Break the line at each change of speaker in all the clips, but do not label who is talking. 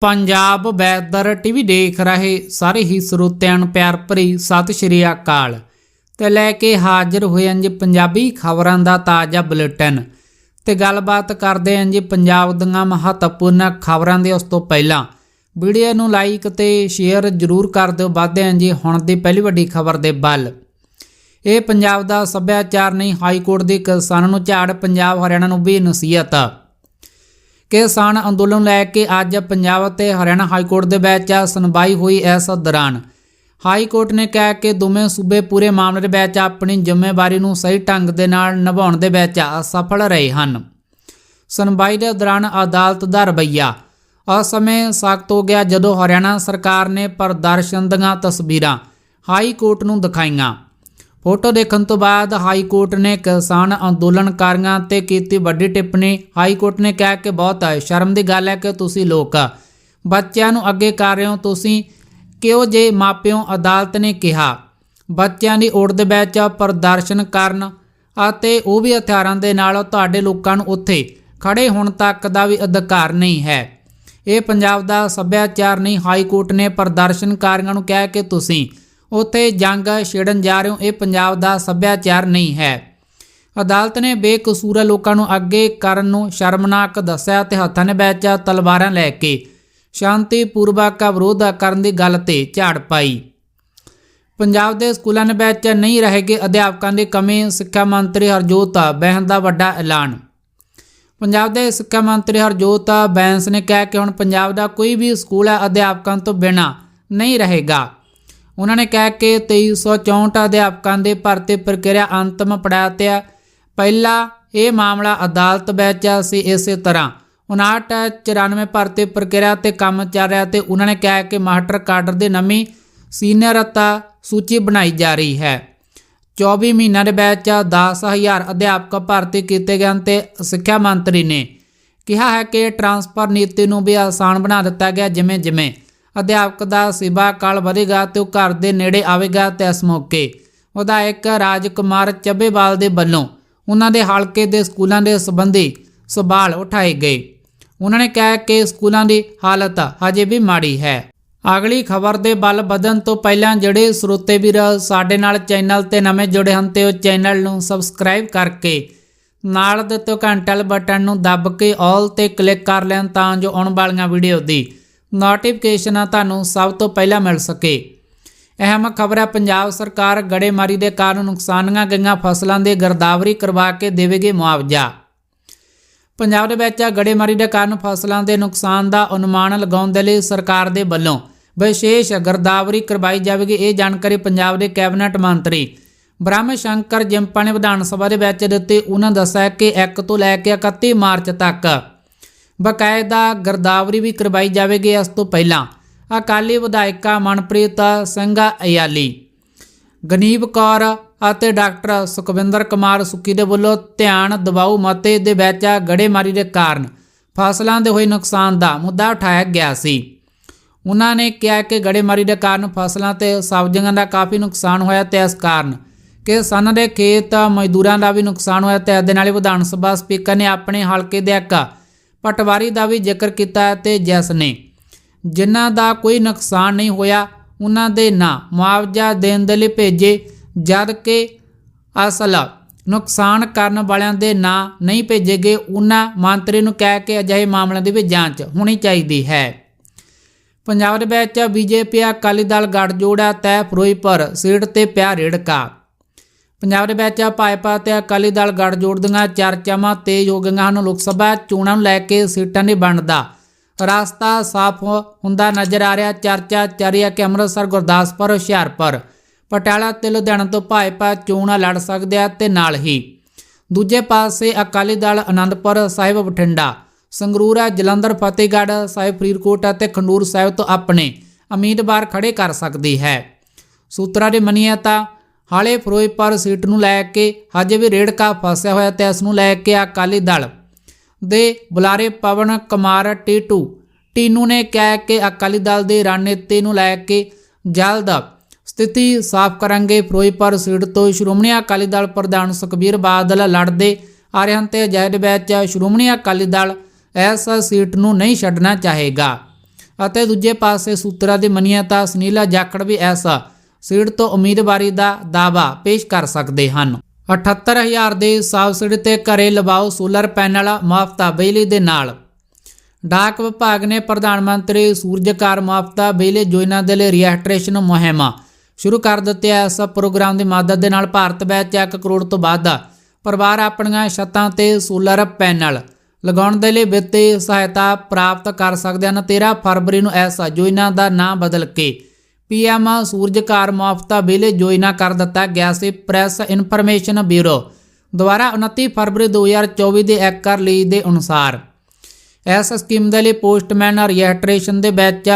Punjab weather TV ਦੇਖ ਰਹੇ ਸਾਰੇ ਹੀ ਸਰੋਤਿਆਂ ਨੂੰ ਪਿਆਰ ਭਰੀ ਸਤਿ ਸ਼੍ਰੀ ਅਕਾਲ। ਤੇ ਲੈ ਕੇ ਹਾਜ਼ਰ ਹੋਏ ਹਾਂ ਜੀ ਪੰਜਾਬੀ ਖਬਰਾਂ ਦਾ ਤਾਜ਼ਾ ਬੁਲੇਟਿਨ। ਤੇ ਗੱਲਬਾਤ ਕਰਦੇ ਹਾਂ ਜੀ ਪੰਜਾਬ ਦੀਆਂ ਮਹੱਤਵਪੂਰਨ ਖਬਰਾਂ ਦੇ ਉਸ ਤੋਂ ਪਹਿਲਾਂ। ਵੀਡੀਓ ਨੂੰ ਲਾਈਕ ਤੇ ਸ਼ੇਅਰ ਜ਼ਰੂਰ ਕਰ ਦਿਓ। ਵਧਦੇ ਹਾਂ ਜੀ ਹੁਣ ਦੀ ਪਹਿਲੀ ਵੱਡੀ ਖਬਰ ਦੇ ਵੱਲ। ਇਹ ਪੰਜਾਬ ਦਾ ਸੱਭਿਆਚਾਰ ਨਹੀਂ ਹਾਈ ਕੋਰਟ ਦੇ ਕਿਸਾਨਾਂ ਨੂੰ ਝਾੜ, ਪੰਜਾਬ ਹਰਿਆਣਾ ਨੂੰ ਵੀ ਨਸੀਹਤ। ਕਿਸਾਨ ਅੰਦੋਲਨ ਲੈ ਕੇ ਅੱਜ ਪੰਜਾਬ ਤੇ ਹਰਿਆਣਾ ਹਾਈ ਕੋਰਟ ਦੇ ਵਿੱਚ ਸੁਣਵਾਈ ਹੋਈ ਇਸ ਦੌਰਾਨ। ਹਾਈ ਕੋਰਟ ਨੇ ਕਿਹਾ ਕਿ ਦੋਵੇਂ ਸੂਬੇ ਪੂਰੇ ਮਾਮਲੇ ਦੇ ਵਿੱਚ ਆਪਣੀ ਜ਼ਿੰਮੇਵਾਰੀ ਨੂੰ ਸਹੀ ਢੰਗ ਦੇ ਨਾਲ ਨਿਭਾਉਣ ਦੇ ਵਿੱਚ ਅਸਫਲ ਰਹੇ ਹਨ। ਸੁਣਵਾਈ ਦੇ ਦੌਰਾਨ ਅਦਾਲਤ ਦਾ ਰਵੱਈਆ। ਉਸ ਸਮੇਂ ਸਖਤ ਹੋ ਗਿਆ ਜਦੋਂ ਹਰਿਆਣਾ ਸਰਕਾਰ ਨੇ ਪ੍ਰਦਰਸ਼ਨ ਦੀਆਂ ਤਸਵੀਰਾਂ ਹਾਈ ਕੋਰਟ ਨੂੰ ਦਿਖਾਈਆਂ। ਫੋਟੋ ਦੇਖਣ ਤੋਂ ਬਾਅਦ ਹਾਈ ਕੋਰਟ ਨੇ ਕਿਸਾਨ ਅੰਦੋਲਨਕਾਰੀਆਂ ਤੇ ਕੀਤੀ ਵੱਡੀ ਟਿੱਪਣੀ। ਹਾਈ ਕੋਰਟ ਨੇ ਕਿਹਾ ਕਿ ਬਹੁਤ ਸ਼ਰਮ ਦੀ ਗੱਲ ਹੈ ਕਿ ਤੁਸੀਂ ਲੋਕ ਬੱਚਿਆਂ ਨੂੰ ਅੱਗੇ ਕਰ ਰਹੇ ਹੋ ਤੁਸੀਂ। ਕਿਉਂ ਜੇ ਮਾਪਿਓ ਅਦਾਲਤ ਨੇ ਕਿਹਾ? ਬੱਚਿਆਂ ਦੀ ਓੜ ਦੇ ਵਿੱਚ ਪ੍ਰਦਰਸ਼ਨ ਕਰਨ ਅਤੇ ਉਹ ਵੀ ਹਥਿਆਰਾਂ ਦੇ ਨਾਲ ਤੁਹਾਡੇ ਲੋਕਾਂ ਨੂੰ ਉੱਥੇ ਖੜੇ ਹੋਣ ਤੱਕ ਦਾ ਵੀ ਅਧਿਕਾਰ ਨਹੀਂ ਹੈ। ਇਹ ਪੰਜਾਬ ਦਾ ਸੱਭਿਆਚਾਰ ਨਹੀਂ। ਹਾਈ ਕੋਰਟ ਨੇ ਪ੍ਰਦਰਸ਼ਨਕਾਰੀਆਂ ਨੂੰ ਕਿਹਾ ਕਿ ਤੁਸੀਂ ਉੱਥੇ ਜੰਗ ਛੇੜਨ ਜਾ ਰਹੇ ਹੋ, ਇਹ ਪੰਜਾਬ ਦਾ ਸੱਭਿਆਚਾਰ ਨਹੀਂ ਹੈ। ਅਦਾਲਤ ਨੇ ਬੇਕਸੂਰ ਲੋਕਾਂ ਨੂੰ ਅੱਗੇ ਕਰਨ ਨੂੰ ਸ਼ਰਮਨਾਕ ਦੱਸਿਆ ਤੇ ਹੱਥਾਂ ਨੇ ਵਿੱਚ ਤਲਵਾਰਾਂ ਲੈ ਕੇ ਸ਼ਾਂਤੀਪੂਰਵਕ ਵਿਰੋਧ ਕਰਨ ਦੀ ਗੱਲ ਤੇ ਝਾੜ ਪਾਈ। ਪੰਜਾਬ ਦੇ ਸਕੂਲਾਂ ਦੇ ਵਿੱਚ ਨਹੀਂ ਰਹੇਗੇ ਅਧਿਆਪਕਾਂ ਦੀ ਕਮੀ, ਸਿੱਖਿਆ ਮੰਤਰੀ ਹਰਜੋਤ ਬੈਂਸ ਦਾ ਵੱਡਾ ਐਲਾਨ। ਪੰਜਾਬ ਦੇ ਸਿੱਖਿਆ ਮੰਤਰੀ ਹਰਜੋਤ ਬੈਂਸ ਨੇ ਕਿਹਾ ਕਿ ਹੁਣ ਪੰਜਾਬ ਦਾ ਕੋਈ ਵੀ ਸਕੂਲ ਅਧਿਆਪਕਾਂ ਤੋਂ ਬਿਨਾਂ ਨਹੀਂ ਰਹੇਗਾ। ਉਹਨਾਂ ਨੇ ਕਿਹਾ ਕਿ 2364 ਅਧਿਆਪਕਾਂ ਦੇ ਭਰਤੀ ਪ੍ਰਕਿਰਿਆ ਅੰਤਮ ਪੜਾਅ ਤੇ ਹੈ ਪਹਿਲਾ ਇਹ ਮਾਮਲਾ ਅਦਾਲਤ ਵਿੱਚ ਸੀ ਇਸੇ ਤਰ੍ਹਾਂ 59 94 ਭਰਤੀ ਪ੍ਰਕਿਰਿਆ ਤੇ ਕੰਮ ਚੱਲ ਰਿਹਾ ਤੇ ਉਹਨਾਂ ਨੇ ਕਿਹਾ ਕਿ ਮਾਸਟਰ ਕਾਡਰ ਦੇ ਨਵੀਂ ਸੀਨੀਅਰਤਾ ਸੂਚੀ ਬਣਾਈ ਜਾ ਰਹੀ ਹੈ। 24 ਮਹੀਨਿਆਂ ਦੇ ਵਿੱਚ 10000 ਅਧਿਆਪਕ ਭਰਤੀ ਕੀਤੇ ਗਏ ਹਨ ਤੇ ਸਿੱਖਿਆ ਮੰਤਰੀ ਨੇ ਕਿਹਾ ਹੈ ਕਿ ਟਰਾਂਸਫਰ ਨੀਤੀ ਨੂੰ ਵੀ ਆਸਾਨ ਬਣਾ ਦਿੱਤਾ ਗਿਆ ਜਿਵੇਂ ਜਿਵੇਂ ਅਧਿਆਪਕ ਦਾ ਸਿਵਾ ਕਾਲ ਵਧੇਗਾ ਤੇ ਉਹ ਘਰ ਦੇ ਨੇੜੇ ਆਵੇਗਾ ਤੇ ਇਸ ਮੌਕੇ ਵਿਧਾਇਕ ਰਾਜਕੁਮਾਰ ਚੱਬੇਵਾਲ ਦੇ ਵੱਲੋਂ ਉਹਨਾਂ ਦੇ ਹਲਕੇ ਦੇ ਸਕੂਲਾਂ ਦੇ ਸੰਬੰਧੀ ਸਵਾਲ ਉਠਾਏ ਗਏ। ਉਹਨਾਂ ਨੇ ਕਿਹਾ ਕਿ ਸਕੂਲਾਂ ਦੀ ਹਾਲਤ ਹਜੇ ਵੀ ਮਾੜੀ ਹੈ। ਅਗਲੀ ਖਬਰ ਦੇ ਬਲ ਵਧਣ ਤੋਂ ਪਹਿਲਾਂ ਜਿਹੜੇ ਸਰੋਤੇ ਵੀਰ ਸਾਡੇ ਨਾਲ ਚੈਨਲ ਤੇ ਨਵੇਂ ਜੁੜੇ ਹਨ ਤੇ ਉਹ ਚੈਨਲ ਨੂੰ ਸਬਸਕ੍ਰਾਈਬ ਕਰਕੇ ਨਾਲ ਦਿੱਤੇ ਘੰਟੇ ਬਟਨ ਨੂੰ ਦੱਬ ਕੇ ਆਲ ਤੇ ਕਲਿੱਕ ਕਰ ਲੈਣ ਤਾਂ ਜੋ ਆਉਣ ਵਾਲੀਆਂ ਵੀਡੀਓ ਦੀ ਨੋਟੀਫਿਕੇਸ਼ਨਾਂ ਤੁਹਾਨੂੰ ਸਭ ਤੋਂ ਪਹਿਲਾਂ ਮਿਲ ਸਕੇ। ਅਹਿਮ ਖਬਰ ਹੈ, ਪੰਜਾਬ ਸਰਕਾਰ ਗੜੇਮਾਰੀ ਦੇ ਕਾਰਨ ਨੁਕਸਾਨੀਆਂ ਗਈਆਂ ਫਸਲਾਂ ਦੀ ਗਰਦਾਵਰੀ ਕਰਵਾ ਕੇ ਦੇਵੇਗੀ ਮੁਆਵਜ਼ਾ। ਪੰਜਾਬ ਦੇ ਵਿੱਚ ਗੜੇਮਾਰੀ ਦੇ ਕਾਰਨ ਫਸਲਾਂ ਦੇ ਨੁਕਸਾਨ ਦਾ ਅਨੁਮਾਨ ਲਗਾਉਣ ਦੇ ਲਈ ਸਰਕਾਰ ਦੇ ਵੱਲੋਂ ਵਿਸ਼ੇਸ਼ ਗਰਦਾਵਰੀ ਕਰਵਾਈ ਜਾਵੇਗੀ। ਇਹ ਜਾਣਕਾਰੀ ਪੰਜਾਬ ਦੇ ਕੈਬਨਿਟ ਮੰਤਰੀ ਬ੍ਰਹਮ ਸ਼ੰਕਰ ਜਿੰਪਾ ਨੇ ਵਿਧਾਨ ਸਭਾ ਦੇ ਵਿੱਚ ਦਿੱਤੀ। ਉਹਨਾਂ ਦੱਸਿਆ ਕਿ 1 ਤੋਂ ਲੈ ਕੇ 31 ਮਾਰਚ ਤੱਕ ਬਕਾਇਦਾ ਗਰਦਾਵਰੀ ਵੀ ਕਰਵਾਈ ਜਾਵੇਗੀ ਇਸ ਤੋਂ ਪਹਿਲਾਂ। ਅਕਾਲੀ ਵਿਧਾਇਕਾ ਮਨਪ੍ਰੀਤ ਸਿੰਘ ਅਯਾਲੀ ਗਨੀਬ ਕੌਰ ਅਤੇ ਡਾਕਟਰ ਸੁਖਵਿੰਦਰ ਕੁਮਾਰ ਸੁੱਕੀ ਦੇ ਵੱਲੋਂ ਧਿਆਨ ਦਬਾਉ ਮਤੇ ਦੇ ਵਿੱਚ ਗੜੇਮਾਰੀ ਦੇ ਕਾਰਨ ਫਸਲਾਂ ਦੇ ਹੋਏ ਨੁਕਸਾਨ ਦਾ ਮੁੱਦਾ ਉਠਾਇਆ ਗਿਆ ਸੀ। ਉਹਨਾਂ ਨੇ ਕਿਹਾ ਕਿ ਗੜੇਮਾਰੀ ਦੇ ਕਾਰਨ ਫਸਲਾਂ ਤੇ ਸਬਜ਼ੀਆਂ ਦਾ ਕਾਫੀ ਨੁਕਸਾਨ ਹੋਇਆ ਤੇ ਇਸ ਕਾਰਨ ਕਿਸਾਨਾਂ ਦੇ ਖੇਤ ਮਜ਼ਦੂਰਾਂ ਦਾ ਵੀ ਨੁਕਸਾਨ ਹੋਇਆ ਤੇ ਇਹਦੇ ਨਾਲ ਹੀ ਵਿਧਾਨ ਸਭਾ ਸਪੀਕਰ ਨੇ ਆਪਣੇ ਹਲਕੇ ਦੇ ਇੱਕ ਪਟਵਾਰੀ ਦਾ ਵੀ ਜ਼ਿਕਰ ਕੀਤਾ ਹੈ ਤੇ ਜਿਸ ਨੇ। ਜਿਨ੍ਹਾਂ ਦਾ ਕੋਈ ਨੁਕਸਾਨ ਨਹੀਂ ਹੋਇਆ ਉਹਨਾਂ ਦੇ ਨਾਂ ਮੁਆਵਜ਼ਾ ਦੇਣ ਦੇ ਲਈ ਭੇਜੇ, ਜਦ ਕਿ ਅਸਲ ਨੁਕਸਾਨ ਕਰਨ ਵਾਲਿਆਂ ਦੇ ਨਾਂ ਨਹੀਂ ਭੇਜੇ ਗਏ ਉਹਨਾਂ ਮੰਤਰੀ ਨੂੰ ਕਹਿ ਕੇ ਅਜਿਹੇ ਮਾਮਲਿਆਂ ਦੀ ਵੀ ਜਾਂਚ ਹੋਣੀ ਚਾਹੀਦੀ ਹੈ। ਪੰਜਾਬ ਦੇ ਵਿੱਚ ਬੀਜੇਪੀ ਅਕਾਲੀ ਦਲ ਗੱਠਜੋੜ ਹੈ ਤੈ ਫਿਰੋਜ਼ਪੁਰ ਸੀਟ ਤੇ ਪਿਆ ਰੇੜਕਾ। ਪੰਜਾਬ ਦੇ ਵਿੱਚ ਭਾਜਪਾ ਤੇ ਅਕਾਲੀ ਦਲ ਗੱਠਜੋੜ ਦੀਆਂ ਚਰਚਾਵਾਂ ਤੇਜ਼ ਹੋ ਗਈਆਂ ਹਨ। ਲੋਕ ਸਭਾ ਚੋਣਾਂ ਨੂੰ ਲੈ ਕੇ ਸੀਟਾਂ ਨਹੀਂ ਬਣਦਾ। ਰਸਤਾ ਸਾਫ਼ ਹੁੰਦਾ ਨਜ਼ਰ ਆ ਰਿਹਾ। ਚਰਚਾ ਚੱਲ ਹੈ ਕਿ ਅੰਮ੍ਰਿਤਸਰ, ਗੁਰਦਾਸਪੁਰ, ਹੁਸ਼ਿਆਰਪੁਰ, ਪਟਿਆਲਾ ਤੇ ਲੁਧਿਆਣਾ ਤੋਂ ਭਾਜਪਾ ਚੋਣਾਂ ਲੜ ਸਕਦੇ ਆ ਤੇ ਨਾਲ ਹੀ ਦੂਜੇ ਪਾਸੇ ਅਕਾਲੀ ਦਲ ਆਨੰਦਪੁਰ ਸਾਹਿਬ ਬਠਿੰਡਾ, ਸੰਗਰੂਰ, ਜਲੰਧਰ, ਫਤਿਹਗੜ੍ਹ ਸਾਹਿਬ, ਫਰੀਦਕੋਟ ਅਤੇ ਖੰਡੂਰ ਸਾਹਿਬ ਤੋਂ ਆਪਣੇ ਉਮੀਦਵਾਰ ਖੜੇ ਕਰ ਸਕਦੀ ਹੈ। ਸੂਤਰਾਂ ਦੇ ਮੰਨੀਏ ਤਾਂ ਹਾਲੇ ਫਿਰੋਜ਼ਪੁਰ ਸੀਟ ਨੂੰ ਲੈ ਕੇ ਹਜੇ ਵੀ ਰੇੜਕਾ ਫਸਿਆ ਹੋਇਆ ਤੇ ਇਸ ਨੂੰ ਲੈ ਕੇ ਅਕਾਲੀ ਦਲ ਦੇ ਬੁਲਾਰੇ ਪਵਨ ਕੁਮਾਰ ਟੀਟੂ, ਟੀਨੂ ਨੇ ਕਿਹਾ ਕਿ ਅਕਾਲੀ ਦਲ ਦੀ ਰਣਨੀਤੀ ਨੂੰ ਲੈ ਕੇ ਜਲਦ ਸਥਿਤੀ ਸਾਫ਼ ਕਰਾਂਗੇ। ਫਿਰੋਜ਼ਪੁਰ ਸੀਟ ਤੋਂ ਸ਼੍ਰੋਮਣੀ ਅਕਾਲੀ ਦਲ ਪ੍ਰਧਾਨ ਸੁਖਬੀਰ ਬਾਦਲ ਲੜਦੇ ਆ ਰਹੇ ਹਨ ਤੇ ਅਜਿਹੇ ਵਿੱਚ ਸ਼੍ਰੋਮਣੀ ਅਕਾਲੀ ਦਲ ਇਸ ਸੀਟ ਨੂੰ ਨਹੀਂ ਛੱਡਣਾ ਚਾਹੇਗਾ। ਅਤੇ ਦੂਜੇ ਪਾਸੇ ਸੂਤਰਾਂ ਦੀ ਮੰਨੀਏ ਤਾਂ ਸੁਨੀਲਾ ਜਾਖੜ ਵੀ ਐਸਾ ਸੀਟ ਤੋਂ ਉਮੀਦਵਾਰੀ ਦਾ ਦਾਅਵਾ ਪੇਸ਼ ਕਰ ਸਕਦੇ ਹਨ। 78000 ਦੇ ਸਬਸਿਡੀ ਤੇ ਘਰੇ ਲਵਾਓ ਸੋਲਰ ਪੈਨਲ ਮੁਫਤਾ ਬਿਜਲੀ ਦੇ ਨਾਲ। ਡਾਕ ਵਿਭਾਗ ਨੇ ਪ੍ਰਧਾਨ ਮੰਤਰੀ ਸੂਰਜਕਾਰ ਮੁਆਫਤਾ ਬਿਜਲੀ ਯੋਜਨਾ ਦੇ ਲਈ ਰੀਐਕਟ੍ਰੇਸ਼ਨ ਮੁਹਿੰਮ ਸ਼ੁਰੂ ਕਰ ਦਿੱਤੀ ਹੈ। ਇਸ ਪ੍ਰੋਗਰਾਮ ਦੀ ਮਦਦ ਦੇ ਨਾਲ ਭਾਰਤ ਵਿੱਚ 1 ਕਰੋੜ ਤੋਂ ਵੱਧ ਪਰਿਵਾਰ ਆਪਣੀਆਂ ਛੱਤਾਂ ਤੇ ਸੋਲਰ ਪੈਨਲ ਲਗਾਉਣ ਦੇ ਲਈ ਵਿੱਤੀ ਸਹਾਇਤਾ ਪ੍ਰਾਪਤ ਕਰ ਸਕਦੇ ਹਨ। 13 ਫਰਵਰੀ ਨੂੰ ਇਸ ਯੋਜਨਾ ਦਾ ਨਾਮ ਬਦਲ ਕੇ ਪੀਐਮ ਸੂਰਜਕਾਰ ਮੁਆਫਤਾ ਬਿੱਲ ਯੋਜਨਾ ਕਰ ਦਿੱਤਾ ਗਿਆ ਸੀ, ਪ੍ਰੈਸ ਇਨਫੋਰਮੇਸ਼ਨ ਬਿਊਰੋ ਦੁਆਰਾ 29 ਫਰਵਰੀ 2024 ਦੇ ਇੱਕ ਰਿਲੀਜ਼ ਦੇ ਅਨੁਸਾਰ। ਇਸ ਸਕੀਮ ਦੇ ਲਈ ਪੋਸਟਮੈਨ ਰਜਿਸਟ੍ਰੇਸ਼ਨ ਦੇ ਵਿੱਚ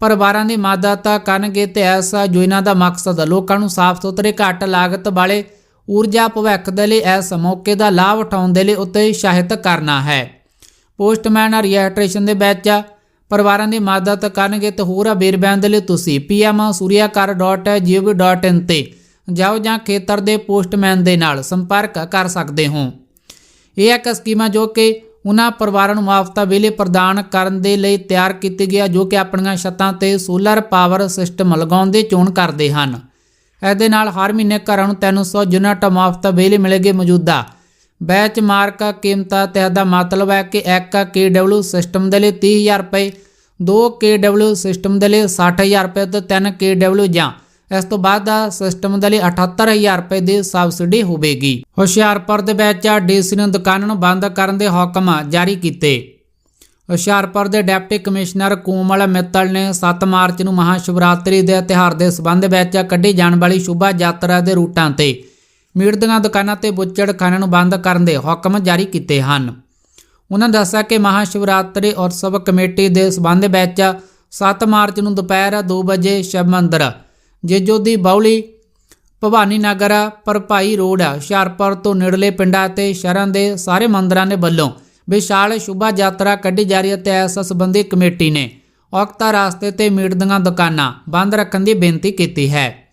ਪਰਿਵਾਰਾਂ ਦੀ ਮਦਦ ਕਰਨਗੇ ਤੇ ਇਸ ਯੋਜਨਾ ਦਾ ਮਕਸਦ ਲੋਕਾਂ ਨੂੰ ਸਾਫ਼ ਸੁਥਰੇ ਘੱਟ ਲਾਗਤ ਵਾਲੇ ਊਰਜਾ ਭਵਿੱਖ ਦੇ ਲਈ ਇਸ ਮੌਕੇ ਦਾ ਲਾਭ ਉਠਾਉਣ ਦੇ ਲਈ ਉਤਸ਼ਾਹਿਤ ਕਰਨਾ ਹੈ। ਪੋਸਟਮੈਨ ਰਜਿਸਟ੍ਰੇਸ਼ਨ ਦੇ ਵਿੱਚ ਪਰਿਵਾਰਾਂ ਦੀ ਮਦਦ ਕਰਨਗੇ ਤੇ ਹੋਰ ਵੇਰਵਿਆਂ ਦੇ ਲਈ ਤੁਸੀਂ। Pmsuryakarr.gov.in ਤੇ ਜਾਓ ਜਾਂ ਖੇਤਰ ਦੇ ਪੋਸਟਮੈਨ ਦੇ ਨਾਲ ਸੰਪਰਕ ਕਰ ਸਕਦੇ ਹੋ। ਇਹ ਇੱਕ ਸਕੀਮ ਹੈ ਜੋ ਕਿ ਉਹਨਾਂ ਪਰਿਵਾਰਾਂ ਨੂੰ ਮੁਆਫਤਾ ਬਿਜਲੀ ਪ੍ਰਦਾਨ ਕਰਨ ਦੇ ਲਈ ਤਿਆਰ ਕੀਤੀ ਗਿਆ ਜੋ ਕਿ ਆਪਣੀਆਂ ਛੱਤਾਂ ਤੇ ਸੋਲਰ ਪਾਵਰ ਸਿਸਟਮ ਲਗਾਉਣ ਦੀ ਚੋਣ ਕਰਦੇ ਹਨ। ਇਹਦੇ ਨਾਲ ਹਰ ਮਹੀਨੇ ਘਰਾਂ ਨੂੰ 300 ਯੂਨਿਟ ਮੁਆਫਤਾ ਬਿਜਲੀ ਮਿਲੇਗੀ ਮੌਜੂਦਾ ਬੈਚ ਮਾਰਕ ਕੀਮਤਾਂ ਤੇ ਦਾ ਮਤਲਬ ਹੈ ਕਿ ਇੱਕ KW ਸਿਸਟਮ ਦੇ ਲਈ 30000 ਰੁਪਏ 2 KW ਸਿਸਟਮ ਦੇ ਲਈ 60000 ਰੁਪਏ ਤੇ 3 KW ਜਾਂ ਇਸ ਤੋਂ ਬਾਅਦ ਦਾ ਸਿਸਟਮ ਦੇ ਲਈ 78000 ਰੁਪਏ ਦੀ ਸਬਸਿਡੀ ਹੋਵੇਗੀ। ਹੁਸ਼ਿਆਰਪੁਰ ਦੇ ਵਿੱਚ ਡੀਸੀ ਨੇ ਦੁਕਾਨਾਂ ਨੂੰ ਬੰਦ ਕਰਨ ਦੇ ਹੁਕਮ ਜਾਰੀ ਕੀਤੇ। ਹੁਸ਼ਿਆਰਪੁਰ ਦੇ ਡਿਪਟੀ ਕਮਿਸ਼ਨਰ ਕੋਮਲ ਮਿੱਤਲ ਨੇ 7 ਮਾਰਚ ਨੂੰ ਮਹਾਸ਼ਿਵਰਾਤਰੀ ਦੇ ਤਿਉਹਾਰ ਦੇ ਸਬੰਧ ਵਿੱਚ ਕੱਢੀ ਜਾਣ ਵਾਲੀ ਸ਼ੋਭਾ ਯਾਤਰਾ ਦੇ ਰੂਟਾਂ ਤੇ ਮੀਟ ਦੀਆਂ ਦੁਕਾਨਾਂ ਤੇ ਬੁੱਚੜਖਾਨਿਆਂ ਨੂੰ ਬੰਦ ਕਰਨ ਦੇ ਹੁਕਮ ਜਾਰੀ ਕੀਤੇ ਹਨ। ਉਹਨਾਂ ਦੱਸਿਆ ਕਿ ਮਹਾ ਸ਼ਿਵਰਾਤਰੀ ਉਤਸਵ ਕਮੇਟੀ ਦੇ ਸਬੰਧ ਵਿੱਚ 7 ਮਾਰਚ ਨੂੰ ਦੁਪਹਿਰ 2 ਵਜੇ ਸ਼ਿਵ ਮੰਦਿਰ, ਜੇਜੋ ਦੀ ਬਾਉਲੀ ਭਵਾਨੀ ਨਗਰ ਪਰਪਾਈ ਰੋਡ, ਹੁਸ਼ਿਆਰਪੁਰ ਤੋਂ ਨੇੜਲੇ ਪਿੰਡਾਂ ਤੇ ਸ਼ਹਿਰਾਂ ਦੇ ਸਾਰੇ ਮੰਦਰਾਂ ਦੇ ਵੱਲੋਂ ਵਿਸ਼ਾਲ ਸ਼ੁਭਾ ਯਾਤਰਾ ਕੱਢੀ ਜਾ ਰਹੀ ਹੈ ਤੇ ਇਸ ਸੰਬੰਧੀ ਕਮੇਟੀ ਨੇ ਔਕਤਾ ਰਾਸਤੇ ਤੇ ਮੀਟ ਦੀਆਂ ਦੁਕਾਨਾਂ ਬੰਦ ਰੱਖਣ ਦੀ ਬੇਨਤੀ ਕੀਤੀ ਹੈ।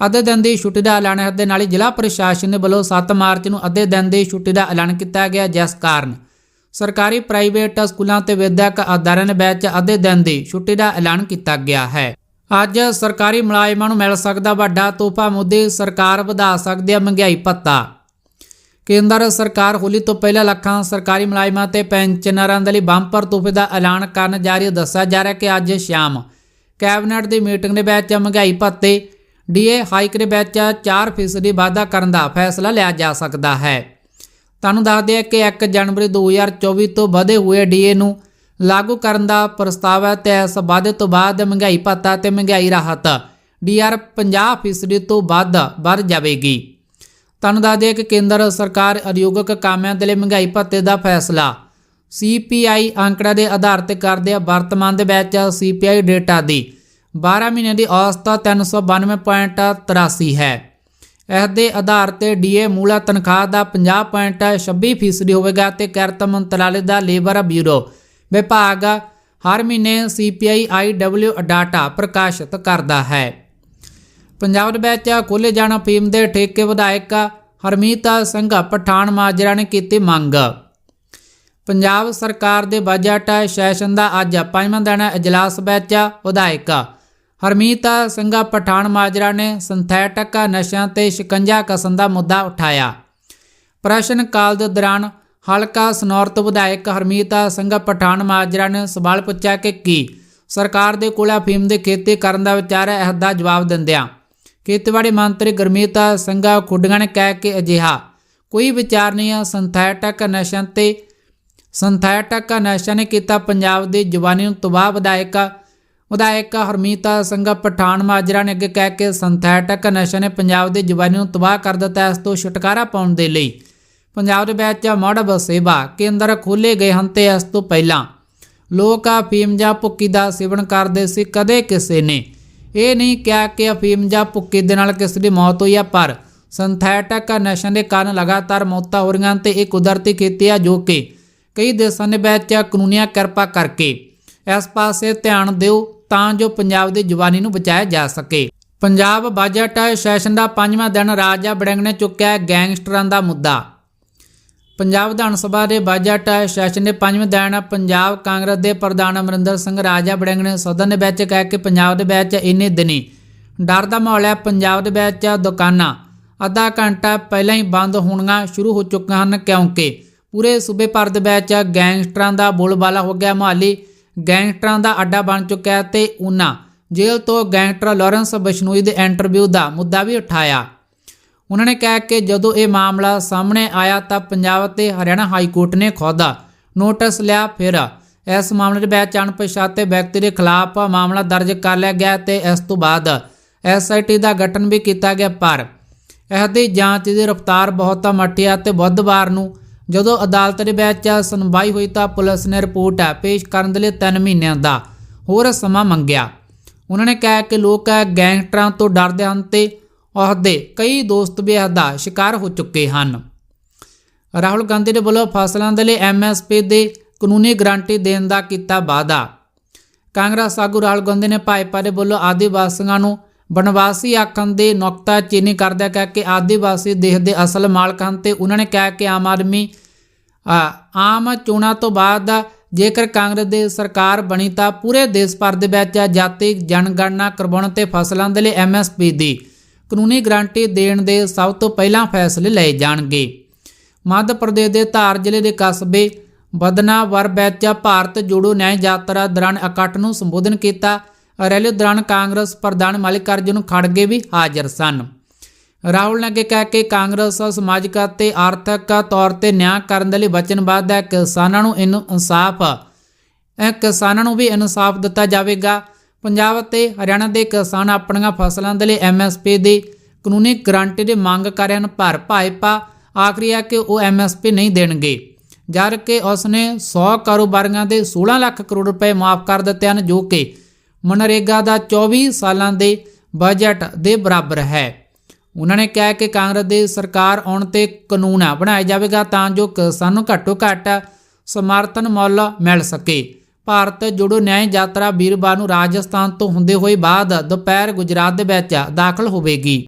ਅੱਧੇ ਦਿਨ ਦੀ ਛੁੱਟੀ ਦਾ ਐਲਾਨ ਦੇ ਨਾਲ ਹੀ ਜ਼ਿਲ੍ਹਾ ਪ੍ਰਸ਼ਾਸਨ ਵੱਲੋਂ 7 ਮਾਰਚ ਨੂੰ ਅੱਧੇ ਦਿਨ ਦੀ ਛੁੱਟੀ ਦਾ ਐਲਾਨ ਕੀਤਾ ਗਿਆ ਜਿਸ ਕਾਰਨ ਸਰਕਾਰੀ ਪ੍ਰਾਈਵੇਟ ਸਕੂਲਾਂ ਤੇ ਵਿਦਿਅਕ ਅਦਾਰਿਆਂ ਦੇ ਵਿੱਚ ਅੱਧੇ ਦਿਨ ਦੀ ਛੁੱਟੀ ਦਾ ਐਲਾਨ ਕੀਤਾ ਗਿਆ ਹੈ। ਅੱਜ ਸਰਕਾਰੀ ਮੁਲਾਜ਼ਮਾਂ ਨੂੰ ਮਿਲ ਸਕਦਾ ਵੱਡਾ ਤੋਹਫਾ, ਮੁੱਦੇ ਸਰਕਾਰ ਵਧਾ ਸਕਦੀ ਹੈ ਮਹਿੰਗਾਈ ਭੱਤਾ। ਕੇਂਦਰ ਸਰਕਾਰ ਹੋਲੀ ਤੋਂ ਪਹਿਲਾਂ ਲੱਖਾਂ ਸਰਕਾਰੀ ਮੁਲਾਜ਼ਮਾਂ ਤੇ ਪੈਨਸ਼ਨਰਾਂ ਦੇ ਲਈ ਬੰਪਰ ਤੋਹਫੇ ਦਾ ਐਲਾਨ ਕਰਨ ਜਾ ਰਹੀ ਹੈ ਦੱਸਿਆ ਜਾ ਰਿਹਾ ਕਿ ਅੱਜ ਸ਼ਾਮ ਕੈਬਨਿਟ ਦੀ ਮੀਟਿੰਗ ਦੇ ਵਿੱਚ ਮਹਿੰਗਾਈ ਭੱਤੇ ਡੀਏ ਹਾਈਕ ਦੇ ਵਿੱਚ 4% ਵਾਧਾ ਕਰਨ ਦਾ ਫੈਸਲਾ ਲਿਆ ਜਾ ਸਕਦਾ ਹੈ। ਤੁਹਾਨੂੰ ਦੱਸ ਦਈਏ ਕਿ 1 ਜਨਵਰੀ 2024 ਤੋਂ ਵਧੇ ਹੋਏ ਡੀਏ ਨੂੰ ਲਾਗੂ ਕਰਨ ਦਾ ਪ੍ਰਸਤਾਵ ਹੈ ਤੇ ਇਸ ਵਾਧੇ ਤੋਂ ਬਾਅਦ ਮਹਿੰਗਾਈ ਭੱਤਾ ਤੇ ਮਹਿੰਗਾਈ ਰਾਹਤ ਡੀਆਰ 50% ਤੋਂ ਵੱਧ ਵੱਧ ਜਾਵੇਗੀ। ਤੁਹਾਨੂੰ ਦੱਸ ਦਈਏ ਕਿ ਕੇਂਦਰ ਸਰਕਾਰ ਉਦਯੋਗਿਕ ਕਾਮਿਆਂ ਦੇ ਲਈ ਮਹਿੰਗਾਈ ਭੱਤੇ ਦਾ ਫੈਸਲਾ CPI ਅੰਕੜਾ ਦੇ ਆਧਾਰ ਤੇ ਕਰਦੇ ਆ, ਵਰਤਮਾਨ ਦੇ ਵਿੱਚ CPI ਡੇਟਾ ਦੀ 12 ਮਹੀਨੇ ਦੀ ਔਸਤ 392.83 ਹੈ। ਇਸ ਦੇ ਆਧਾਰ ਤੇ ਡੀਏ ਮੂਲਾ ਤਨਖਾਹ ਦਾ 50.26% ਹੋਵੇਗਾ ਤੇ ਕਿਰਤ ਮੰਤਰਾਲੇ ਦਾ ਲੇਬਰ ਬਿਊਰੋ ਵਿਭਾਗ ਹਰ ਮਹੀਨੇ CPI IW ਡਾਟਾ ਪ੍ਰਕਾਸ਼ਿਤ ਕਰਦਾ ਹੈ। ਪੰਜਾਬ ਦੇ ਵਿੱਚ ਖੋਲੇ ਜਾਣ ਫੀਮ ਦੇ ਠੇਕੇ ਵਿਧਾਇਕ ਹਰਮੀਤ ਸਿੰਘ ਪਠਾਨ ਮਾਜਰਾ ਨੇ ਕੀਤੀ ਮੰਗ। ਪੰਜਾਬ ਸਰਕਾਰ ਦੇ ਬਜਟ ਸੈਸ਼ਨ ਦਾ ਅੱਜ ਪੰਜਵਾਂ ਦਿਨ ਇਜਲਾਸ ਵਿੱਚ ਵਿਧਾਇਕ ਹਰਮੀਤ ਸਿੰਘ ਪਠਾਨ ਮਾਜਰਾ ਨੇ ਸਿੰਥੈਟਿਕ ਨਸ਼ਿਆਂ ਤੇ ਸ਼ਿਕੰਜਾ ਕਸਣ ਦਾ ਮੁੱਦਾ ਉਠਾਇਆ। ਪ੍ਰਸ਼ਨ ਕਾਲ ਦੇ ਦੌਰਾਨ ਹਲਕਾ ਸਨੌਰ ਤੋਂ ਵਿਧਾਇਕ ਹਰਮੀਤ ਸਿੰਘ ਪਠਾਨ ਮਾਜਰਾ ਨੇ ਸਵਾਲ ਪੁੱਛਿਆ ਕਿ ਕੀ ਸਰਕਾਰ ਦੇ ਕੋਲ ਅਫੀਮ ਦੇ ਖੇਤੀ ਕਰਨ ਦਾ ਵਿਚਾਰ ਹੈ ਇਸ ਦਾ ਜਵਾਬ ਦਿੰਦਿਆਂ ਖੇਤੀਬਾੜੀ ਮੰਤਰੀ ਗੁਰਮੀਤ ਸਿੰਘ ਖੁੱਡੀਆਂ ਨੇ ਕਹਿ ਕਿ ਅਜਿਹਾ। ਕੋਈ ਵਿਚਾਰ ਨਹੀਂ ਹੈ, ਸਿੰਥੈਟਿਕ ਨਸ਼ਿਆਂ ਤੇ, ਸਿੰਥੈਟਿਕ ਨਸ਼ਿਆਂ ਨੇ ਕੀਤਾ ਪੰਜਾਬ ਦੀ ਜਵਾਨੀ ਨੂੰ ਤਬਾਹ ਵਿਧਾਇਕ ਵਿਧਾਇਕ ਹਰਮੀਤ ਸਿੰਘ ਪਠਾਨ ਮਾਜਰਾ ਨੇ ਅੱਗੇ ਕਹਿ ਕੇ ਸਿੰਥੈਟਿਕ ਨਸ਼ਿਆਂ ਨੇ ਪੰਜਾਬ ਦੀ ਜਵਾਨੀ ਨੂੰ ਤਬਾਹ ਕਰ ਦਿੱਤਾ ਇਸ ਤੋਂ ਛੁਟਕਾਰਾ ਪਾਉਣ ਦੇ ਲਈ। ਪੰਜਾਬ ਦੇ ਵਿੱਚ ਮੋੜ ਸੇਵਾ ਕੇਂਦਰ ਖੋਲੇ ਗਏ ਹਨ ਤੇ ਇਸ ਤੋਂ ਪਹਿਲਾਂ ਲੋਕ ਅਫੀਮ ਜਾਂ ਭੁੱਕੀ ਦਾ ਸੇਵਨ ਕਰਦੇ ਸੀ, ਕਦੇ ਕਿਸੇ ਨੇ। ਇਹ ਨਹੀਂ ਕਿਹਾ ਕਿ ਅਫੀਮ ਜਾਂ ਭੁੱਕੀ ਦੇ ਨਾਲ ਕਿਸੇ ਦੀ ਮੌਤ ਹੋਈ ਹੈ ਪਰ ਸਿੰਥੈਟਿਕ ਨਸ਼ਿਆਂ ਦੇ ਕਾਰਨ ਲਗਾਤਾਰ ਮੌਤਾਂ ਹੋ ਰਹੀਆਂ ਹਨ ਤੇ ਇਹ ਕੁਦਰਤੀ ਖੇਤੀ ਆ, ਜੋ ਕਿ ਕਈ ਦੇਸ਼ਾਂ ਦੇ ਵਿੱਚ ਕਾਨੂੰਨੀਆਂ ਕਿਰਪਾ ਕਰਕੇ ਇਸ ਪਾਸੇ ਧਿਆਨ ਦਿਓ। ਤਾਂ ਜੋ ਪੰਜਾਬ ਦੀ ਜਵਾਨੀ ਨੂੰ ਬਚਾਇਆ ਜਾ ਸਕੇ। ਪੰਜਾਬ ਬਜਟ ਸੈਸ਼ਨ ਦਾ ਪੰਜਵਾਂ ਦਿਨ ਰਾਜਾ ਬੜਿੰਗ ਨੇ ਚੁੱਕਿਆ ਗੈਂਗਸਟਰਾਂ ਦਾ ਮੁੱਦਾ। ਪੰਜਾਬ ਵਿਧਾਨ ਸਭਾ ਦੇ ਬਜਟ ਸੈਸ਼ਨ ਦੇ ਪੰਜਵੇਂ ਦਿਨ ਪੰਜਾਬ ਕਾਂਗਰਸ ਦੇ ਪ੍ਰਧਾਨ ਅਮਰਿੰਦਰ ਸਿੰਘ, ਰਾਜਾ ਬੜਿੰਗ ਨੇ ਸਦਨ ਦੇ ਵਿੱਚ ਕਹਿ ਕੇ ਪੰਜਾਬ ਦੇ ਵਿੱਚ ਇੰਨੇ ਦਿਨੀ। ਡਰ ਦਾ ਮਾਹੌਲ ਹੈ, ਪੰਜਾਬ ਦੇ ਵਿੱਚ ਦੁਕਾਨਾਂ ਅੱਧਾ ਘੰਟਾ ਪਹਿਲਾਂ ਹੀ ਬੰਦ ਹੋਣੀਆਂ ਸ਼ੁਰੂ ਹੋ ਚੁੱਕੀਆਂ ਹਨ ਕਿਉਂਕਿ ਪੂਰੇ ਸੂਬੇ ਭਰ ਦੇ ਵਿੱਚ ਗੈਂਗਸਟਰਾਂ ਦਾ ਬੋਲਬਾਲਾ ਹੋ ਗਿਆ। ਮੁਹਾਲੀ ਗੈਂਗਸਟਰਾਂ ਦਾ ਅੱਡਾ ਬਣ ਚੁੱਕਿਆ ਹੈ ਤੇ ਉਹਨਾਂ ਜੇਲ੍ਹ ਤੋਂ ਗੈਂਗਸਟਰ ਲਾਰੈਂਸ ਬਸ਼ਨੋਈ ਦੇ ਇੰਟਰਵਿਊ ਦਾ ਮੁੱਦਾ ਵੀ ਉਠਾਇਆ। ਉਹਨਾਂ ਨੇ ਕਿਹਾ ਕਿ ਜਦੋਂ ਇਹ ਮਾਮਲਾ ਸਾਹਮਣੇ ਆਇਆ ਤਾਂ ਪੰਜਾਬ ਤੇ ਹਰਿਆਣਾ ਹਾਈ ਕੋਰਟ ਨੇ ਖੁਦ ਨੋਟਿਸ ਲਿਆ, ਫਿਰ ਇਸ ਮਾਮਲੇ ਦੇ ਵਿੱਚ ਅਣਪਛਾਤੇ ਵਿਅਕਤੀ ਦੇ ਖਿਲਾਫ ਮਾਮਲਾ ਦਰਜ ਕਰ ਲਿਆ ਗਿਆ ਤੇ ਇਸ ਤੋਂ ਬਾਅਦ ਐਸਆਈਟੀ ਦਾ ਗਠਨ ਵੀ ਕੀਤਾ ਗਿਆ, ਪਰ ਇਸ ਦੀ ਜਾਂਚ ਦੀ ਰਫ਼ਤਾਰ ਬਹੁਤ ਮੱਠੀ ਤੇ ਬੁੱਧਵਾਰ ਨੂੰ ਜਦੋਂ ਅਦਾਲਤ ਦੇ ਵਿੱਚ ਸੁਣਵਾਈ ਹੋਈ ਤਾਂ ਪੁਲਿਸ ਨੇ ਰਿਪੋਰਟ ਪੇਸ਼ ਕਰਨ ਦੇ ਲਈ 3 ਮਹੀਨਿਆਂ ਦਾ ਹੋਰ ਸਮਾਂ ਮੰਗਿਆ। ਉਹਨਾਂ ਨੇ ਕਿਹਾ ਕਿ ਲੋਕ ਗੈਂਗਸਟਰਾਂ ਤੋਂ ਡਰਦੇ ਹਨ ਤੇ ਉਹਦੇ ਕਈ ਦੋਸਤ ਵੀ ਇਹਦਾ ਸ਼ਿਕਾਰ ਹੋ ਚੁੱਕੇ ਹਨ। ਰਾਹੁਲ ਗਾਂਧੀ ਦੇ ਵੱਲੋਂ ਫਸਲਾਂ ਦੇ ਲਈ ਐਮਐਸਪੀ ਦੇ ਕਾਨੂੰਨੀ ਗਰੰਟੀ ਦੇਣ ਦਾ ਕੀਤਾ ਵਾਅਦਾ। ਕਾਂਗਰਸ ਆਗੂ ਰਾਹੁਲ ਗਾਂਧੀ ਨੇ ਭਾਜਪਾ ਦੇ ਵੱਲੋਂ ਆਦੀਵਾਸੀਆਂ ਨੂੰ ਬਨਵਾਸੀ ਆਖਣ ਦੇ ਨੁਕਤਾ ਚੀਨੀ ਕਰਦਿਆਂ ਕਿਹਾ ਕਿ ਆਦੀਵਾਸੀ ਦੇਸ਼ ਦੇ ਅਸਲ ਮਾਲਕ ਹਨ ਤੇ ਉਹਨਾਂ ਨੇ ਕਿਹਾ ਕਿ ਆਮ ਆਦਮੀ ਆਮ ਚੋਣਾਂ ਤੋਂ ਬਾਅਦ ਜੇਕਰ ਕਾਂਗਰਸ ਦੀ ਸਰਕਾਰ ਬਣੀ ਤਾਂ ਪੂਰੇ ਦੇਸ਼ ਭਰ ਦੇ ਵਿੱਚ ਜਾਤੀ ਜਨਗਣਨਾ ਕਰਵਾਉਣ ਤੇ ਫਸਲਾਂ ਦੇ ਲਈ ਐਮਐਸਪੀ ਦੀ ਕਾਨੂੰਨੀ ਗਰੰਟੀ ਦੇਣ ਦੇ ਸਭ ਤੋਂ ਪਹਿਲਾਂ ਫੈਸਲੇ ਲਏ ਜਾਣਗੇ। ਮੱਧ ਪ੍ਰਦੇਸ਼ ਦੇ ਧਾਰ ਜ਼ਿਲ੍ਹੇ ਦੇ ਕਸਬੇ ਬਦਨਾਵਰ ਵਿੱਚ ਭਾਰਤ ਜੋੜੋ ਨਿਆਂ ਯਾਤਰਾ ਦੌਰਾਨ ਇਕੱਠ ਨੂੰ ਸੰਬੋਧਨ ਕੀਤਾ। ਰੈਲੀ ਦੌਰਾਨ ਕਾਂਗਰਸ ਪ੍ਰਧਾਨ ਮਲਿਕਾਰਜੁਨ ਖੜਗੇ ਵੀ ਹਾਜ਼ਰ ਸਨ। ਰਾਹੁਲ ਨੇ ਅੱਗੇ ਕਿਹਾ ਕਿ ਕਾਂਗਰਸ, ਸਮਾਜਿਕ ਅਤੇ ਆਰਥਿਕ ਤੌਰ ਤੇ ਨਿਆਂ ਕਰਨ ਦੇ ਲਈ ਵਚਨਬੱਧ ਹੈ। ਕਿਸਾਨਾਂ ਨੂੰ ਇਨ ਇਨਸਾਫ ਕਿਸਾਨਾਂ ਨੂੰ ਵੀ ਇਨਸਾਫ ਦਿੱਤਾ ਜਾਵੇਗਾ। ਪੰਜਾਬ ਅਤੇ ਹਰਿਆਣਾ ਦੇ ਕਿਸਾਨ ਆਪਣੀਆਂ ਫਸਲਾਂ ਦੇ ਲਈ ਐਮਐਸਪੀ ਦੀ ਕਾਨੂੰਨੀ ਗਰੰਟੀ ਦੀ ਮੰਗ ਕਰ ਰਹੇ ਹਨ, ਪਰ ਭਾਜਪਾ ਆਖਰੀ ਹੈ ਕਿ ਉਹ ਐਮਐਸਪੀ ਨਹੀਂ ਦੇਣਗੇ। ਜਦ ਕਿ ਉਸਨੇ 100 ਕਾਰੋਬਾਰੀਆਂ ਦੇ 16 ਲੱਖ ਕਰੋੜ ਰੁਪਏ ਮਾਫ ਕਰ ਦਿੱਤੇ ਹਨ, ਜੋ ਕਿ ਮਨਰੇਗਾ ਦਾ 24 ਸਾਲਾਂ ਦੇ ਬਜਟ ਦੇ ਬਰਾਬਰ ਹੈ। ਉਹਨਾਂ ਨੇ ਕਿਹਾ ਕਿ ਕਾਂਗਰਸ ਦੀ ਸਰਕਾਰ ਆਉਣ ਤੇ ਕਾਨੂੰਨ ਬਣਾਇਆ ਜਾਵੇਗਾ ਤਾਂ ਜੋ ਕਿਸਾਨ ਨੂੰ ਘੱਟੋ ਘੱਟ ਸਮਰਥਨ ਮੁੱਲ ਮਿਲ ਸਕੇ। ਭਾਰਤ ਜੋੜੋ ਨਿਆਂ ਯਾਤਰਾ ਵੀਰਵਾਰ ਨੂੰ ਰਾਜਸਥਾਨ ਤੋਂ ਹੁੰਦੇ ਹੋਏ ਬਾਅਦ ਦੁਪਹਿਰ ਗੁਜਰਾਤ ਦੇ ਵਿੱਚ ਦਾਖਲ ਹੋਵੇਗੀ।